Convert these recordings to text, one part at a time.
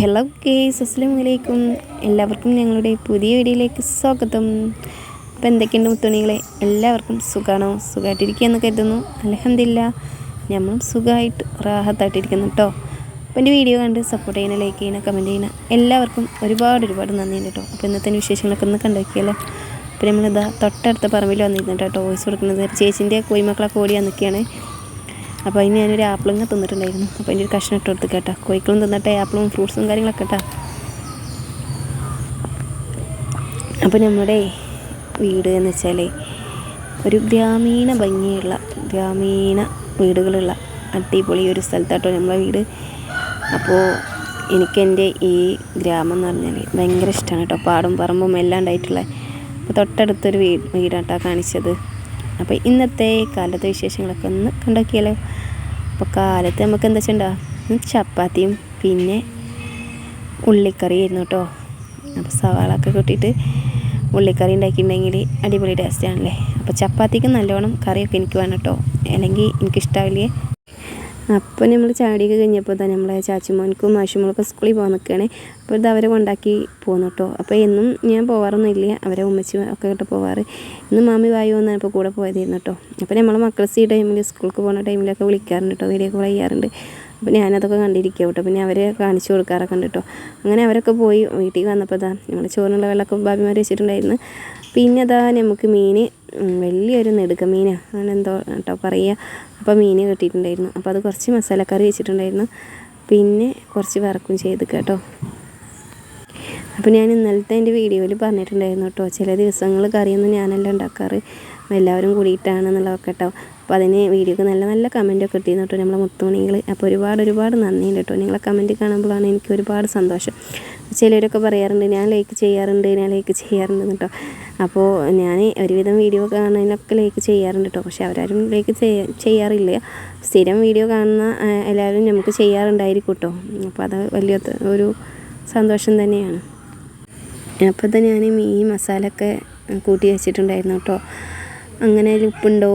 Hello case അസ്സാം വലൈക്കും എല്ലാവർക്കും ഞങ്ങളുടെ പുതിയ വീഡിയോയിലേക്ക് സ്വാഗതം. അപ്പോൾ എന്തൊക്കെയുണ്ട് മുത്തുണികളെ എല്ലാവർക്കും സുഖമാണോ സുഖമായിട്ടിരിക്കുകയെന്ന് കരുതുന്നു. അലഹമില്ല ഞമ്മളും സുഖമായിട്ട് റാഹത്തായിട്ടിരിക്കുന്നു കേട്ടോ അപ്പോൾ എന്റെ വീഡിയോ കണ്ട് സപ്പോർട്ട് ചെയ്യണ ലൈക്ക് ചെയ്യണ കമന്റ് ചെയ്യണ എല്ലാവർക്കും ഒരുപാട് ഒരുപാട് നന്ദിയുണ്ട് കേട്ടോ അപ്പോൾ ഇന്നത്തെ വിശേഷങ്ങളൊക്കെ ഒന്ന് കണ്ടുവയ്ക്കുമല്ലോ അപ്പോൾ നമ്മളിതാ തൊട്ടടുത്ത പറമ്പിൽ വന്നിരുന്നു കേട്ടോ വോയിസ് കൊടുക്കുന്നത്. ചേച്ചിന്റെ കോയിമക്കളൊക്കെ ഓടി വന്നിരിക്കുകയാണ്. അപ്പോൾ അതിന് ഞാനൊരു ആപ്പിളും തിന്നിട്ടുണ്ടായിരുന്നു. അപ്പോൾ അതിന്റെ ഒരു കഷ്ണം ഇട്ട് കൊടുത്ത് കേട്ടോ. കോഴിക്കളും തിന്നട്ടെ ആപ്പിളും ഫ്രൂട്ട്സും കാര്യങ്ങളൊക്കെ കേട്ടോ. അപ്പോൾ നമ്മുടെ വീട് എന്ന് വെച്ചാൽ ഒരു ഗ്രാമീണ ഭംഗിയുള്ള ഗ്രാമീണ വീടുകളുള്ള അടിപൊളി ഒരു സ്ഥലത്താട്ടോ നമ്മളെ വീട്. അപ്പോൾ എനിക്കെന്റെ ഈ ഗ്രാമം എന്ന് പറഞ്ഞാൽ ഭയങ്കര ഇഷ്ടമാണ് കേട്ടോ. പാടും പറമ്പും എല്ലാം ഉണ്ടായിട്ടുള്ള. അപ്പോൾ തൊട്ടടുത്തൊരു വീട് വീടാട്ടോ കാണിച്ചത്. അപ്പോൾ ഇന്നത്തെ കാലത്തെ വിശേഷങ്ങളൊക്കെ ഒന്ന് കണ്ടാക്കിയാലോ. അപ്പോൾ കാലത്ത് നമുക്ക് എന്താ വെച്ചിട്ടുണ്ടോ? ചപ്പാത്തിയും പിന്നെ ഉള്ളിക്കറി ആയിരുന്നു കേട്ടോ അപ്പോൾ സവാളൊക്കെ കൂട്ടിയിട്ട് ഉള്ളിക്കറി ഉണ്ടാക്കിയിട്ടുണ്ടെങ്കിൽ അടിപൊളി ടേസ്റ്റ് ആണല്ലേ? അപ്പോൾ ചപ്പാത്തിക്ക് നല്ലോണം കറിയൊക്കെ എനിക്ക് വേണം കേട്ടോ അല്ലെങ്കിൽ എനിക്കിഷ്ടാവില്ലേ? അപ്പോൾ നമ്മൾ ചാടിയൊക്കെ കഴിഞ്ഞപ്പോൾ തന്നെ നമ്മളെ ചാച്ചുമോനക്കും മാഷുമോളൊക്കെ സ്കൂളിൽ പോകാൻ നിൽക്കുകയാണ് അപ്പോൾ ഇത് അവരെ കൊണ്ടാക്കി പോന്നു കേട്ടോ അപ്പോൾ എന്നും ഞാൻ പോകാറൊന്നുമില്ല അവരെ ഉമ്മച്ചി ഒക്കെ കേട്ടോ പോവാറ്. ഇന്ന് മാമി വായു വന്നാണ് ഇപ്പോൾ കൂടെ പോയതായിരുന്നു കേട്ടോ അപ്പോൾ നമ്മളെ മക്കൾസ് ഈ ടൈമിൽ സ്കൂൾക്ക് പോകുന്ന ടൈമിലൊക്കെ വിളിക്കാറുണ്ട് കേട്ടോ വീഡിയോ കോൾ ചെയ്യാറുണ്ട്. അപ്പോൾ ഞാനതൊക്കെ കണ്ടിരിക്കുക കേട്ടോ. പിന്നെ അവരെ കാണിച്ചു കൊടുക്കാറൊക്കെ ഉണ്ട് കേട്ടോ. അങ്ങനെ അവരൊക്കെ പോയി വീട്ടിൽ വന്നപ്പോൾ ഇതാ നമ്മൾ ചോറിനുള്ള വെള്ളമൊക്കെ ബാബിമാർ വെച്ചിട്ടുണ്ടായിരുന്നു. പിന്നെ അതാ നമുക്ക് മീൻ വലിയൊരു നെടുക്ക മീനാണ് അങ്ങനെ എന്തോ കേട്ടോ പറയുക അപ്പോൾ മീൻ കിട്ടിയിട്ടുണ്ടായിരുന്നു. അപ്പോൾ അത് കുറച്ച് മസാലക്കറി വെച്ചിട്ടുണ്ടായിരുന്നു. പിന്നെ കുറച്ച് വറക്കും ചെയ്ത് കേട്ടോ. അപ്പോൾ ഞാൻ ഇന്നലത്തെ എന്റെ വീഡിയോയിൽ പറഞ്ഞിട്ടുണ്ടായിരുന്നു കേട്ടോ ചില ദിവസങ്ങൾ കറിയൊന്നും ഞാനല്ല ഉണ്ടാക്കാറ് എല്ലാവരും കൂടിയിട്ടാണെന്നുള്ളതൊക്കെ കേട്ടോ. അപ്പോൾ അതിന് വീഡിയോക്ക് നല്ല നല്ല കമന്റൊക്കെ കിട്ടിയെന്ന് കേട്ടോ നമ്മളെ മുത്തുമണികൾ. അപ്പോൾ ഒരുപാട് ഒരുപാട് നന്ദിയുണ്ട് കേട്ടോ. നിങ്ങളെ കമന്റ് കാണുമ്പോഴാണ് എനിക്ക് ഒരുപാട് സന്തോഷം. ചിലരൊക്കെ പറയാറുണ്ട് ഞാൻ ലൈക്ക് ചെയ്യാറുണ്ട് ഞാൻ ലൈക്ക് ചെയ്യാറുണ്ട് കേട്ടോ. അപ്പോൾ ഞാൻ ഒരുവിധം വീഡിയോ കാണുന്നതിനൊക്കെ ലൈക്ക് ചെയ്യാറുണ്ട് കേട്ടോ. പക്ഷെ അവരാരും ലൈക്ക് ചെയ്യാറില്ല. സ്ഥിരം വീഡിയോ കാണുന്ന എല്ലാവരും നമുക്ക് ചെയ്യാറുണ്ടായിരിക്കും കേട്ടോ. അപ്പോൾ അത് വലിയ ഒരു സന്തോഷം തന്നെയാണ്. അപ്പോൾ തന്നെ ഞാൻ ഈ മസാലയൊക്കെ കൂട്ടി വെച്ചിട്ടുണ്ടായിരുന്നു കേട്ടോ. അങ്ങനെ ഉപ്പുണ്ടോ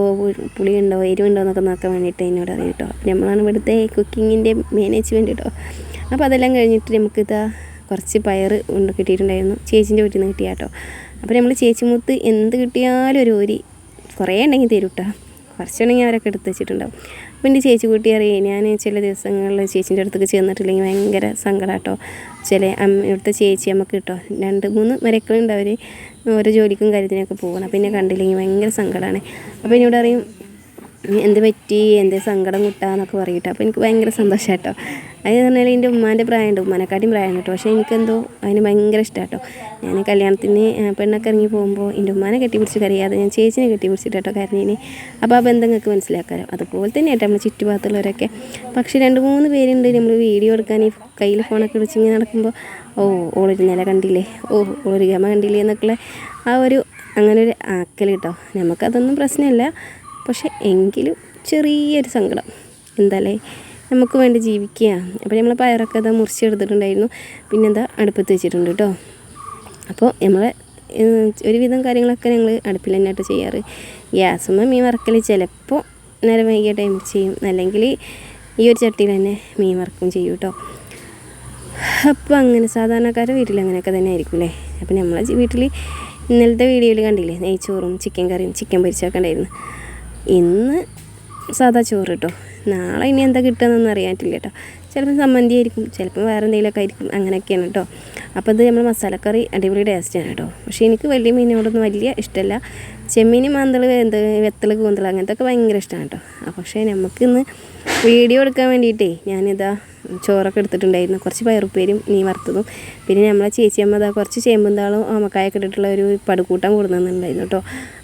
പുളിയുണ്ടോ എരിവുണ്ടോ എന്നൊക്കെ നോക്കാൻ വേണ്ടിയിട്ട് എന്നോട് അറിയും കേട്ടോ. നമ്മളാണ് ഇവിടുത്തെ കുക്കിങ്ങിന്റെ മാനേജ്മെന്റ് കേട്ടോ. അപ്പോൾ അതെല്ലാം കഴിഞ്ഞിട്ട് നമുക്കിതാ കുറച്ച് പയർ ഉണ്ട് കിട്ടിയിട്ടുണ്ടായിരുന്നു. ചേച്ചീന്റെ വീട്ടിൽ നിന്ന് കിട്ടിയ കേട്ടോ. അപ്പോൾ നമ്മൾ ചേച്ചി മൂത്ത് എന്ത് കിട്ടിയാലും ഒരു ഓരി കുറേ ഉണ്ടെങ്കിൽ തരും കേട്ടോ. കുറച്ചുണ്ടെങ്കിൽ അവരൊക്കെ എടുത്ത് വെച്ചിട്ടുണ്ടാവും. അപ്പോൾ എന്റെ ചേച്ചി കൂട്ടി ഞാൻ ചില ദിവസങ്ങളിൽ ചേച്ചീന്റെ അടുത്തേക്ക് ചെന്നിട്ടില്ലെങ്കിൽ ഭയങ്കര സങ്കടമാട്ടോ ചില അമ്മ ഇവിടുത്തെ ചേച്ചി നമുക്ക് കിട്ടോ രണ്ട് മൂന്ന് മരക്കളുണ്ട് അവർ ഓരോ ജോലിക്കും കാര്യത്തിനൊക്കെ പോകണം പിന്നെ കണ്ടില്ലെങ്കിൽ ഭയങ്കര സങ്കടമാണ് അപ്പോൾ എന്നോട് അറിയും എന്ത് പറ്റി? എന്ത് സങ്കടം കിട്ടാന്നൊക്കെ പറയട്ടോ അപ്പോൾ എനിക്ക് ഭയങ്കര സന്തോഷം കേട്ടോ അത് പറഞ്ഞാൽ എന്റെ ഉമ്മാന്റെ പ്രായമുണ്ട്. ഉമ്മാനെക്കാട്ടിയും പ്രായം കേട്ടോ. പക്ഷേ എനിക്കെന്തോ അതിന് ഭയങ്കര ഇഷ്ടമാണ് കേട്ടോ. ഞാൻ കല്യാണത്തിന് പെണ്ണൊക്കെ ഇറങ്ങി പോകുമ്പോൾ എന്റെ ഉമ്മാനെ കെട്ടിപ്പിടിച്ച് കരയാതെ ഞാൻ ചേച്ചിനെ കെട്ടിപ്പിടിച്ചിട്ട് കേട്ടോ കരഞ്ഞിനി അപ്പോൾ ആ ബന്ധങ്ങൾക്ക് മനസ്സിലാക്കാമോ അതുപോലെ തന്നെ കേട്ടോ നമ്മൾ ചുറ്റുഭാഗത്തുള്ളവരൊക്കെ. പക്ഷേ രണ്ട് മൂന്ന് പേരുണ്ട്. നമ്മൾ വീഡിയോ എടുക്കാൻ ഈ കയ്യിൽ ഫോണൊക്കെ വിളിച്ച് ഇങ്ങനെ നടക്കുമ്പോൾ ഓ ഓളൊരു നില കണ്ടില്ലേ? ഓ ഓളൊരു ഗമ കണ്ടില്ലേ എന്നൊക്കെ ആ ഒരു അങ്ങനെ ഒരു ആക്കൽ കേട്ടോ. നമുക്കതൊന്നും പ്രശ്നമില്ല. പക്ഷേ എങ്കിലും ചെറിയൊരു സങ്കടം. എന്താല്ലേ നമുക്ക് വേണ്ടി ജീവിക്കുക അപ്പോൾ നമ്മൾ പയറൊക്കെ അത് മുറിച്ചെടുത്തിട്ടുണ്ടായിരുന്നു പിന്നെ എന്താ അടുപ്പത്ത് വെച്ചിട്ടുണ്ട് കേട്ടോ. അപ്പോൾ നമ്മളെ ഒരുവിധം കാര്യങ്ങളൊക്കെ ഞങ്ങൾ അടുപ്പിൽ തന്നെയായിട്ട് ചെയ്യാറ്. ഗ്യാസുമ്പോൾ മീൻ വറക്കൽ ചിലപ്പോൾ നേരം വൈകിയ ടൈമിൽ ചെയ്യും. അല്ലെങ്കിൽ ഈ ഒരു ചട്ടിയിൽ തന്നെ മീൻ വറക്കും ചെയ്യും കേട്ടോ. അപ്പോൾ അങ്ങനെ സാധാരണക്കാരുടെ വീട്ടിൽ അങ്ങനെയൊക്കെ തന്നെ ആയിരിക്കും അല്ലേ? അപ്പോൾ നമ്മളെ വീട്ടിൽ ഇന്നലത്തെ വീഡിയോയിൽ കണ്ടില്ലേ? നെയ്ച്ചോറും ചിക്കൻ കറിയും ചിക്കൻ പൊരിച്ചൊക്കെ ഉണ്ടായിരുന്നു. ഇന്ന് സാധാ ചോറ് കേട്ടോ. നാളെ ഇനി എന്താ കിട്ടുകയെന്നൊന്നും അറിയാറ്റില്ല കേട്ടോ ചിലപ്പോൾ സമ്മന്തി ആയിരിക്കും ചിലപ്പോൾ വേറെ എന്തെങ്കിലുമൊക്കെ ആയിരിക്കും അങ്ങനെയൊക്കെയാണ് കേട്ടോ. അപ്പോൾ ഇത് നമ്മൾ മസാലക്കറി അടിപൊളി ടേസ്റ്റാണ് കേട്ടോ. പക്ഷേ എനിക്ക് വലിയ മീനോടൊന്നും വലിയ ഇഷ്ടമല്ല. ചെമ്മീൻ മാന്തൾ എന്ത് വെത്തൽ കൂന്തൽ അങ്ങനത്തെ ഒക്കെ ഭയങ്കര ഇഷ്ടമാണ് കേട്ടോ. പക്ഷേ നമുക്കിന്ന് വീഡിയോ എടുക്കാൻ വേണ്ടിയിട്ടേ ഞാനിതാ ചോറൊക്കെ എടുത്തിട്ടുണ്ടായിരുന്നു. കുറച്ച് പയറുപ്പേരും നീ വറുത്തതും. പിന്നെ നമ്മളെ ചേച്ചി അമ്മ അതാ കുറച്ച് ചേമ്പുന്താളും അമ്മക്കായൊക്കെ ഇട്ടിട്ടുള്ള ഒരു പടുക്കൂട്ടം കൊടുക്കുന്നുണ്ടായിരുന്നു കേട്ടോ.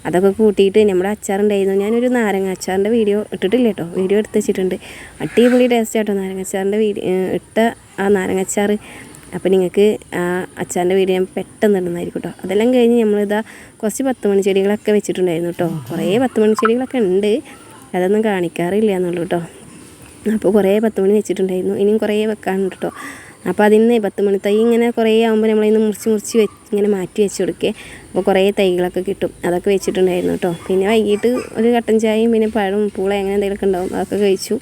അതൊക്കെ കൂട്ടിയിട്ട് നമ്മുടെ അച്ചാറുണ്ടായിരുന്നു. ഞാനൊരു നാരങ്ങ അച്ചാറിന്റെ വീഡിയോ ഇട്ടിട്ടില്ല കേട്ടോ. വീഡിയോ എടുത്ത് വെച്ചിട്ടുണ്ട്. അടിപൊളി ടേസ്റ്റ് ആട്ടോ നാരങ്ങ അച്ചാറിന്റെ വീഡിയോ ഇട്ട ആ നാരങ്ങച്ചാറ്. അപ്പോൾ നിങ്ങൾക്ക് ആ അച്ചാറിന്റെ വീഡിയോ ഞാൻ പെട്ടെന്ന് ഇടുന്നതായിരിക്കും കേട്ടോ അതെല്ലാം കഴിഞ്ഞ് നമ്മളിതാ കുറച്ച് പത്ത് മണി ചെടികളൊക്കെ വെച്ചിട്ടുണ്ടായിരുന്നു കേട്ടോ കുറേ പത്ത് മണി ചെടികളൊക്കെ ഉണ്ട്. അതൊന്നും കാണിക്കാറില്ല എന്നുള്ളൂ കേട്ടോ അപ്പോൾ കുറേ പത്ത് മണി വെച്ചിട്ടുണ്ടായിരുന്നു. ഇനിയും കുറേ വെക്കാനുണ്ട് കേട്ടോ അപ്പോൾ അതിന് പത്ത് മണി തൈ ഇങ്ങനെ കുറേ ആകുമ്പോൾ നമ്മളിന്ന് മുറിച്ച് മുറിച്ച് വെച്ച് ഇങ്ങനെ മാറ്റി വെച്ച് കൊടുക്കുക അപ്പോൾ കുറേ തൈകളൊക്കെ കിട്ടും. അതൊക്കെ വെച്ചിട്ടുണ്ടായിരുന്നു കേട്ടോ. പിന്നെ വൈകിട്ട് ഒരു കട്ടൻ ചായയും പിന്നെ പഴം പൂള അങ്ങനെ എന്തെങ്കിലുമൊക്കെ ഉണ്ടാവും. അതൊക്കെ കഴിച്ചു.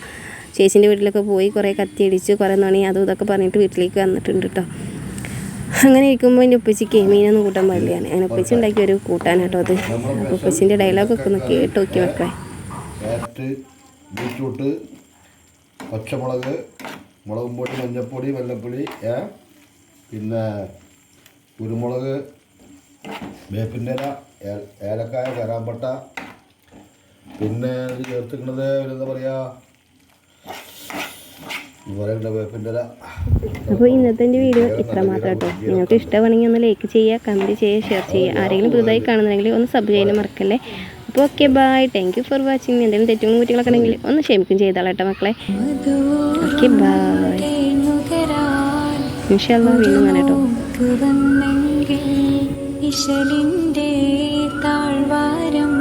ചേച്ചീന്റെ വീട്ടിലൊക്കെ പോയി കുറേ കത്തി അടിച്ച് കുറേ നണി അതും ഇതൊക്കെ പറഞ്ഞിട്ട് വീട്ടിലേക്ക് വന്നിട്ടുണ്ട് കേട്ടോ. അങ്ങനെ ഇരിക്കുമ്പോൾ എന്റെ ഉപ്പച്ചിക്ക് മീനൊന്നും കൂട്ടാൻ പാടില്ലാണ് അങ്ങനെ ഉപ്പച്ചി ഉണ്ടാക്കിയ ഒരു കൂട്ടാൻ കേട്ടോ അത്. ഉപ്പച്ചിന്റെ ഡയലോഗൊക്കെ ഒന്ന് കേട്ട് നോക്കി വെക്കാൻ ബീറ്റ്റൂട്ട് പച്ചമുളക് മുളകും പൊടി മഞ്ഞൾപ്പൊടി വെള്ളപ്പൊടി പിന്നെ കുരുമുളക് വേപ്പിന്റെ ഇല ഏലക്കായ കരാമ്പട്ട. പിന്നെ ഒരു എന്താ പറയുക അപ്പോൾ ഇന്നത്തെ എന്റെ വീഡിയോ ഇത്ര മാത്രം കേട്ടോ. നിങ്ങൾക്ക് ഇഷ്ടമാണെങ്കിൽ ഒന്ന് ലൈക്ക് ചെയ്യുക കമന്റ് ചെയ്യുക ഷെയർ ചെയ്യുക. ആരെങ്കിലും പുതുതായി കാണുന്നുണ്ടെങ്കിൽ ഒന്ന് സബ് ചെയ്യാൻ മറക്കല്ലേ? അപ്പോൾ okay bye thank you for watching എന്തെങ്കിലും തെറ്റും കുറ്റികളൊക്കെ ഉണ്ടെങ്കിൽ ഒന്ന് ക്ഷമിക്കും ചെയ്താളാം കേട്ടോ മക്കളെ. ഓക്കെ ബായ് ഇൻഷാല്ലാ കേട്ടോ. ഇശലിന്റെ താഴ്വാരം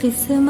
കിസ്മ